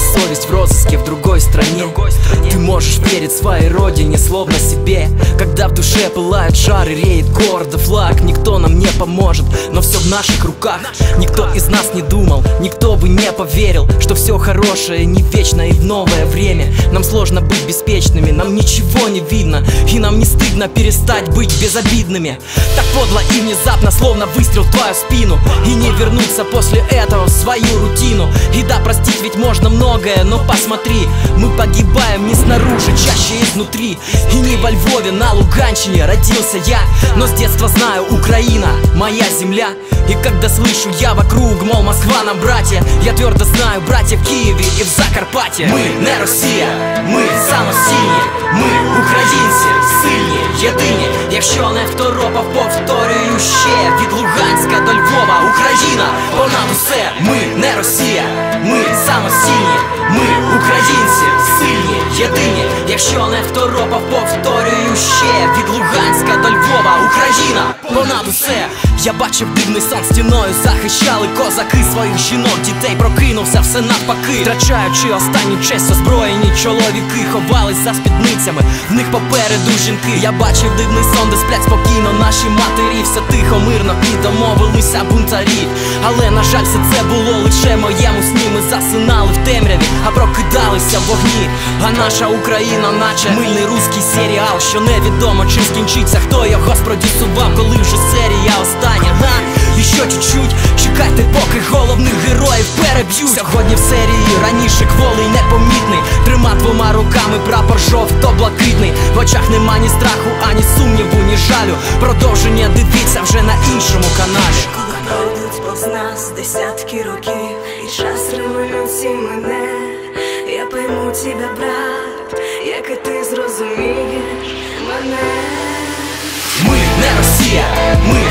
совесть в розыске в другой стране. Ты можешь верить своей родине, словно себе Когда в душе пылает жар и реет гордо флаг. Никто нам не поможет, но все в наших руках. Никто из нас не думал, никто бы не поверил Что все хорошее не вечно и в новое время. Нам сложно быть беспечными, нам ничего не видно. И нам не стыдно перестать быть безобидными. Так подло и внезапно, словно выстрел в твою спину. И не вернуться после этого в свою рутину. И да, простить ведь можно многое, но посмотри Мы погибаем не снаружи, чаще изнутри И не во Львове, на Луганщине родился я Но с детства знаю, Украина, моя земля И когда слышу я вокруг, мол, Москва нам братья Я твердо знаю, братья в Киеве и в Закарпатье Ми не Росія, ми самостійні, ми українці, сильні, єдині. Якщо не второпав, повторюю ще Від Луганська до Львова, Україна понад усе Ми не Росія, ми самостійні, повторюю ще Від Луганська до Львова, Україна понад усе. Я бачив дивний сон стіною, захищали козаки своїх жінок, дітей прокинувся все навпаки, втрачаючи останню честь, озброєні чоловіки ховались за спідницями, в них попереду жінки. Я бачив дивний сон, де сплять спокійно наші матері, все тихо, мирно і домовилися бунтарі. Але на жаль, все це було в вогні. А наша Україна, наче мильний руський серіал, що невідомо чим скінчиться, хто його спродюсував, коли вже серія остання. Га? І що чуть-чуть, чекайте, поки головних героїв переб'ють Сьогодні в серії раніше кволий непомітний Трима двома руками прапор жовто-блакитний В очах нема ні страху, ані сумніву, ні жалю Продовження дивіться вже на іншому каналі пройдуть повз нас десятки років І час революції мене Я тебя брат, як і ти зрозумієш. Мене. Ми не Росія, ми